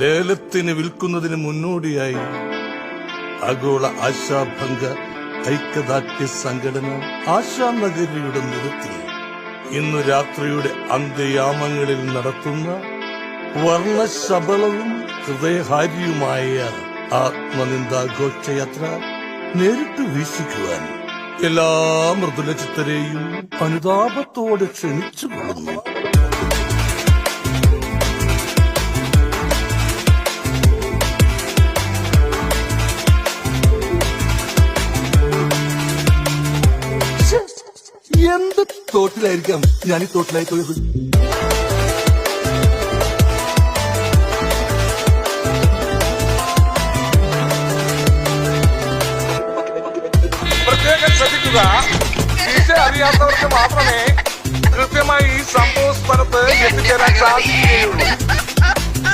ലേലത്തിന് വിൽക്കുന്നതിന് മുന്നോടിയായി ആഗോള ആശാഭംഗ ഐക്യദാർഢ്യ സംഘടന ആശാനഗരിയുടെ നിരത്തിൽ ഇന്നു രാത്രിയുടെ അന്ത്യയാമങ്ങളിൽ നടത്തുന്ന വർണശബളവും ഹൃദയഹാരിയുമായ ആത്മനിന്ദാഘോഷയാത്ര നേരിട്ട് വീക്ഷിക്കുവാൻ എല്ലാ മൃദുലചിത്തരെയും അനുതാപത്തോടെ ക്ഷണിച്ചുകൊള്ളുന്നു. എന്ത് തോട്ടിലായിരിക്കാം? ഞാൻ ഈ തോട്ടിലായി പോയത് പ്രത്യേകം ശ്രദ്ധിക്കുക. ദിശ അറിയാത്തവർക്ക് മാത്രമേ കൃത്യമായി ഈ സംഭവ സ്ഥലത്ത് എത്തിച്ചേരാൻ സാധിക്കുകയുള്ളൂ.